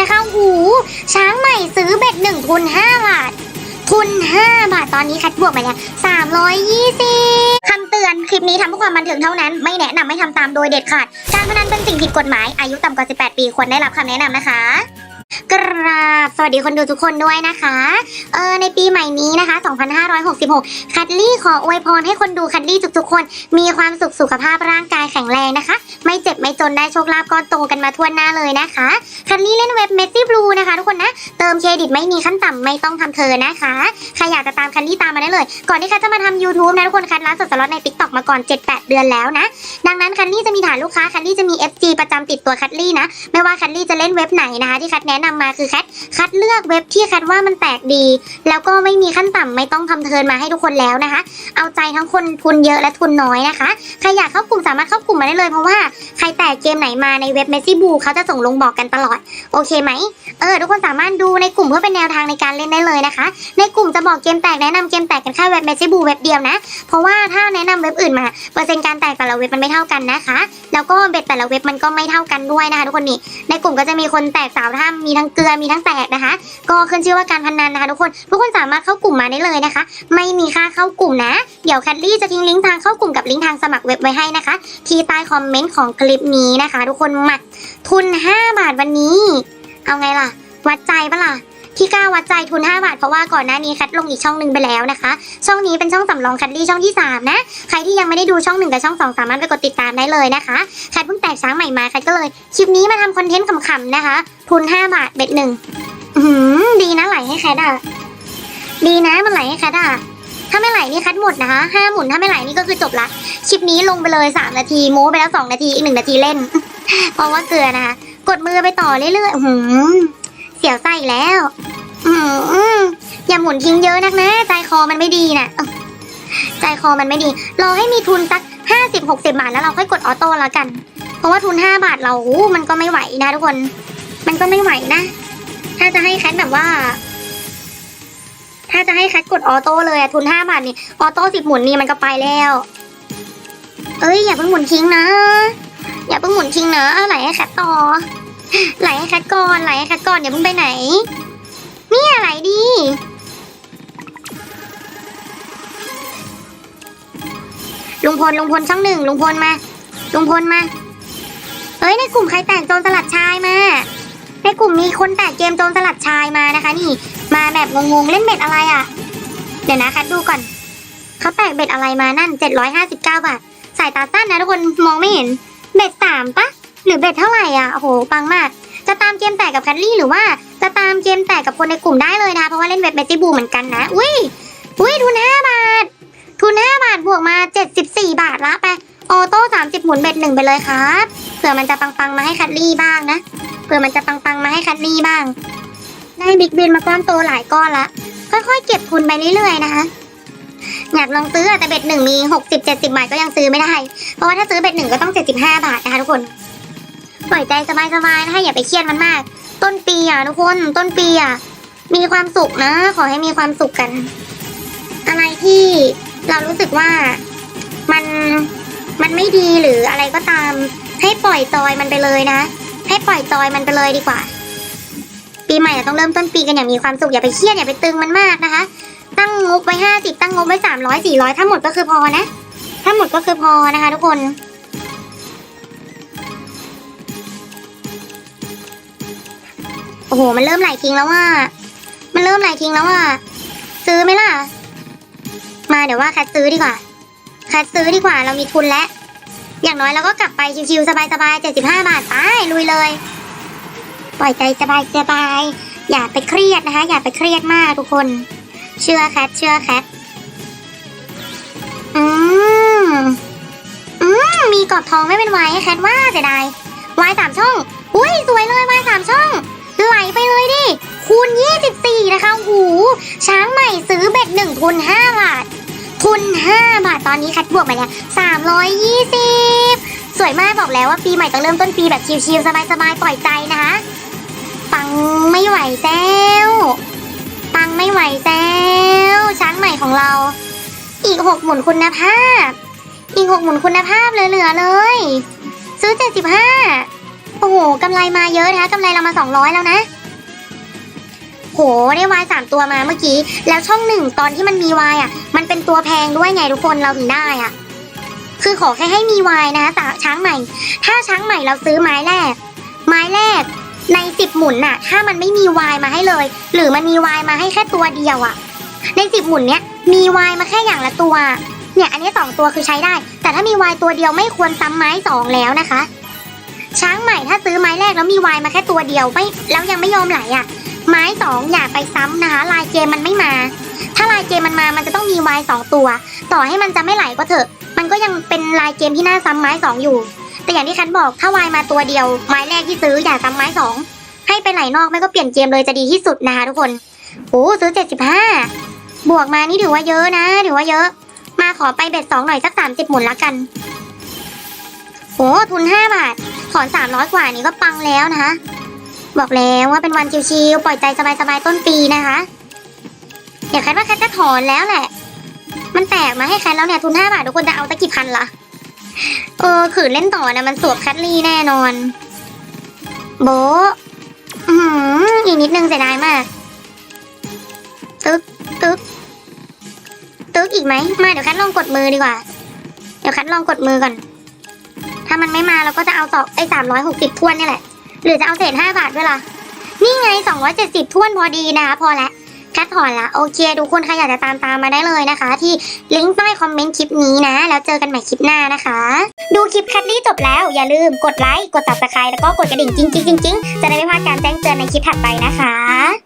นะคะหูช้างใหม่ซื้อเบ็ดหนึ่งทุน5บาท ทุน5บาทตอนนี้คัดบวกมาเนี่สิบคำเตือนคลิปนี้ทำเพื่อความบันเทิงเท่านั้น ไม่แนะนำไม่ทำตามโดยเด็ดขาด การพนันเป็นสิ่งผิดกฎหมายอายุต่ำกว่า 18 ปีควรได้รับคำแนะนำนะคะ กราบสวัสดีคนดูทุกคนด้วยนะคะ เออในปีใหม่นี้นะคะ 2566 คัดลี่ขออวยพรให้คนดูคัดลี่ทุกๆคน มีความสุขสุขภาพร่างกายแข็งแรงนะคะ ไม่เจ็บไม่จนได้โชคลาภก้อนโตกันมาทั่วหน้าเลยนะคะ คัดลี่เล่นเว็บเมสซี่บลูนะคะทุกคนนะ เติมเครดิตไม่มีขั้นต่ำไม่ต้องทำเธอนะคะ ใครอยากจะตามคันลี่ตามมาได้เลย ก่อนที่คัดจะมาทำ YouTube นะทุกคนคัดร้านสดสล็อตใน TikTok มาก่อน 7-8 เดือนแล้วนะ ดังนั้นคันลี่จะมีฐานลูกค้าคันลี่จะมี FG ประจำติดตัวคัดลี่นะ ไม่ว่าคัดลี่จะเล่นเว็บไหนนะคะที่คัดแนะนำมาคือแคัดคัดเลือกเว็บที่แคัดว่ามันแตกดี แล้วก็ไม่มีขั้นต่ำไม่ต้องทำเทิร์นมาให้ทุกคนแล้วนะคะ เอาใจทั้งคนทุนเยอะและทุนน้อยนะคะใครอยากเข้ากลุ่มสามารถเข้ากลุ่มมาได้เลยเพราะว่าใครแตกเกมไหนมาในเว็บเมสซี่บูเขาจะส่งลงบอกกันตลอด โอเคไหมเออทุกคนสามารถดูในกลุ่มเพื่อเป็นแนวทางในการเล่นได้เลยนะคะ ในกลุ่มจะบอกเกมแตกแนะนำเกมแตกกันแค่เว็บเมสซี่บูเว็บเดียวนะ เพราะว่าถ้าแนะนำเว็บอื่นมาเปอร์เซ็นต์การแตกแต่ละเว็บมันไม่เท่ากันนะคะ แล้วก็เบ็ดแต่ละเว็บมันก็ไม่เท่ากันด้วยนะคะทุกคนนี่ในกลุ่มก็จะมีคนแตกสาวถ้ำมีทั้งเกลือมีทั้งแตกนะคะ ก็ขึ้นชื่อว่าการพนันนะคะทุกคนทุกคนสามารถเข้ากลุ่มมาได้เลยนะคะ ไม่มีค่าเข้ากลุ่มนะ เดี๋ยวแคทลี่จะทิ้งลิงก์ทางเข้ากลุ่มกับลิงก์ทางสมัครเว็บไว้ให้นะคะ ที่ใต้คอมเมนต์ของคลิปนี้นะคะ ทุกคนหมัดทุน 5 บาทวันนี้ เอาไงล่ะ วัดใจปะล่ะ ที่กล้าวัดใจทุน 5 บาท เพราะว่าก่อนหน้านี้คัดลงอีกช่องหนึ่งไปแล้วนะคะ ช่องนี้เป็นช่องสำรองคัดลี่ช่องที่ 3 นะ ใครที่ยังไม่ได้ดูช่องหนึ่งกับช่อง 2 สามารถไปกดติดตามได้เลยนะคะคัดเพิ่งแตกช้างใหม่มาคัดก็เลยคลิปนี้มาทำคอนเทนต์ขำๆนะคะ ทุน 5 บาทเบ็ดหนึ่งดีนะไหลให้แคทอะดีนะมันไหลให้แคทอะถ้าไม่ไหลนี่คัดหมดนะคะห้าหมุนถ้าไม่ไหลนี่ก็คือจบละคลิปนี้ลงไปเลย 3 นาทีโม้ไปแล้ว 2 นาทีอีก1นาทีเล่น เพราะว่าเกลือนะคะกดมือไปต่อเรื่อยๆหือเสียวไส้อีกแล้ว อืมอย่าหมุนทิ้งเยอะนักนะ ใจคอมันไม่ดีน่ะใจคอมันไม่ดี รอให้มีทุนสักห้าสิบหกสิบาทแล้วเราค่อยกดออโต้แล้วกัน เพราะว่าทุนห้าบาทเราอู้มันก็ไม่ไหวนะทุกคน มันก็ไม่ไหวนะ ถ้าจะให้แคทแบบว่า ถ้าจะให้แคทกดออโต้เลยอะทุนห้าบาทนี่ออโต้สิบหมุนนี่มันก็ไปแล้ว เอ้ยอย่าเพิ่งหมุนทิ้งนะ อย่าเพิ่งหมุนทิ้งนะอาไหลให้แคทต่อ ไหลให้แคทก่อนไหลให้แคทก่อนอย่าเพิ่งไปไหน เนี่ยไหลดี ลุงพลลุงพลช่องหนึ่งลุงพลมา ลุงพลมา เอ้ยในกลุ่มใครแต่งโจรสลัดชายมา ในกลุ่มมีคนแต่งเกมโจรสลัดชายมานะคะ นี่ มาแบบงงๆเล่นเบ็ดอะไรอะ่ะ เดี๋ยวนะคัดดูก่อนเขาแตกเบ็ดอะไรมานั่นเจ็ดร้อยห้าสิบเก้าบาท สายตาสั้นนะทุกคนมองไม่เห็น เบ็ดสามปะ หรือเบ็ดเท่าไหร่อะโอ้โหปังมาก จะตามเกมแตกกับแคทลี่หรือว่าจะตามเกมแตกกับคนในกลุ่มได้เลยนะคะเพราะว่าเล่นเว็บเมจิบูเหมือนกันนะอุ้ยอุ้ยทุนห้าบาท ทุนห้าบาทบวกมาเจ็ดสิบสี่บาทละไปออโต้สามสิบหมุนเบ็ดหนึ่งไปเลยครับเผื่อมันจะปังๆมาให้แคทลี่บ้างนะเผื่อมันจะปังๆมาให้แคทลี่บ้าง ได้บิ๊กบินมาก้อนโตหลายก้อนละค่อยๆเก็บทุนไปเรื่อยๆนะคะอยากลองซื้ออะแต่เบ็ดหนึ่งมีหกสิบเจ็ดสิบาทก็ยังซื้อไม่ได้ เพราะว่าถ้าซื้อเบ็ดหนึ่งก็ต้องเจ็ดสิบห้าบาทนะคะทุกคน ปล่อยใจสบายๆนะคะอย่าไปเครียดมันมาก ต้นปีอะทุกคนต้นปีอะมีความสุขนะ ขอให้มีความสุขกัน อะไรที่เรารู้สึกว่ามันมันไม่ดีหรืออะไรก็ตาม ให้ปล่อยจอยมันไปเลยนะ ให้ปล่อยจอยมันไปเลยดีกว่า ปีใหม่เราต้องเริ่มต้นปีกันอย่างมีความสุขอย่าไปเครียดอย่าไปตึงมันมากนะคะ ตั้งงบไว้ห้าสิบตั้งงบไว้สามร้อยสี่ร้อยถ้าหมดก็คือพอนะ ถ้าหมดก็คือพอนะคะ ทุกคน โอ้โห มันเริ่มไหลทิ้งแล้วว่า มันเริ่มไหลทิ้งแล้วว่า ซื้อไหมล่ะ มาเดี๋ยวว่าแคทซื้อดีกว่าแคทซื้อดีกว่า เรามีทุนแล้ว อย่างน้อยเราก็กลับไปชิวๆสบายๆเจ็ดสิบห้าบาทไปลุยเลย ปล่อยใจสบายๆ อย่าไปเครียดนะคะ อย่าไปเครียดมากทุกคน เชื่อแคทเชื่อแคทอืมอืมมีกรอบทองไม่เป็นไว้แคทว่าเสียดายวายสามช่อง อุ้ยสวยเลยวายสามช่อง ไหลไปเลยดิ คูณ 24 นะคะหู ช้างใหม่ซื้อเบ็ดหนึ่งทุน5บาท ทุน 5 บาทตอนนี้คัดบวกมาเนี่ย320 สวยมากบอกแล้วว่าปีใหม่ต้องเริ่มต้นปีแบบชิลๆสบายๆ ปล่อยใจนะคะปังไม่ไหวแซวปังไม่ไหวแซวช้างใหม่ของเรา อีกหกหมุนคุณภาพ อีกหกหมุนคุณภาพเหลือๆเลย ซื้อ 75 โอ้โหกำไรมาเยอะนะคะกำไรเรามาสองร้อยแล้วนะ โหได้วายสามตัวมาเมื่อกี้ แล้วช่องหนึ่งตอนที่มันมีวายอะ มันเป็นตัวแพงด้วยไงทุกคนเราถึงได้อะ คือขอแค่ให้มีวายนะคะต่ช้างใหม่ ถ้าช้างใหม่เราซื้อไม้แรก ไม้แรก ในสิบหมุนน่ะ ถ้ามันไม่มีวายมาให้เลย หรือมันมีวายมาให้แค่ตัวเดียวอะ ในสิบหมุนเนี้ยมีวายมาแค่อย่างละตัว เนี่ยอันนี้สองตัวคือใช้ได้ แต่ถ้ามีวายตัวเดียวไม่ควรซ้ำไม้สองแล้วนะคะ ช้างใหม่ถ้าซื้อไม้แรกแล้วมีวายมาแค่ตัวเดียวไม่แล้วยังไม่ยอมไหลอะ ไม้สองอย่าไปซ้ำนะคะลายเกมมันไม่มา ถ้าลายเกมมันมามันจะต้องมีวายสองตัว ต่อให้มันจะไม่ไหลก็เถอะ มันก็ยังเป็นลายเกมที่น่าซ้ำไม้สองอยู่ แต่อย่างที่คันบอกถ้าวายมาตัวเดียว ไม้แรกที่ซื้ออย่าซ้ำไม้สองให้ไปไหลนอกไม่ก็เปลี่ยนเกมเลยจะดีที่สุดนะคะทุกคนโอ้ซื้อเจ็ดสิบห้าบวกมานี่ถือว่าเยอะนะถือว่าเยอะ มาขอไปเบ็ดสองหน่อยสักสามสิบหมุนละกันโอ้ทุนห้าบาท อนสามร้อยกว่านี่ก็ปังแล้วนะคะ บอกแล้วว่าเป็นวันชิวๆปล่อยใจสบายๆต้นปีนะคะเดี๋ยวแคทว่าแคทจะถอนแล้วแหละ มันแตกมาให้แคทแล้วเนี่ยทุนห้าบาททุกคนจะเอาสักกี่พันละเออขืนเล่นต่อนะมันสวบแคทลี่แน่นอน โบอือออีกนิดนึงเสียดายมาก ตึ๊กตึ๊กตึ๊กอีกไหมมาเดี๋ยวแคทลองกดมือดีกว่า เดี๋ยวแคทลองกดมือก่อน ถ้ามันไม่มาเราก็จะเอาต่อไอ้สามร้อยหกสิบทวนนี่แหละ หรือจะเอาเศษห้าบาทด้วยล่ะ นี่ไงสองร้อยเจ็ดสิบทวนพอดีนะคะพอแล้วแคทถอนละโอเคทุกคนใครอยากจะตามตามมาได้เลยนะคะ ที่ลิงก์ใต้คอมเมนต์คลิปนี้นะ แล้วเจอกันใหม่คลิปหน้านะคะ ดูคลิปแคทลี่จบแล้วอย่าลืมกดไลค์กด subscribe แล้วก็กดกระดิ่งจริงๆๆๆจะได้ไม่พลาดการแจ้งเตือนในคลิปถัดไปนะคะ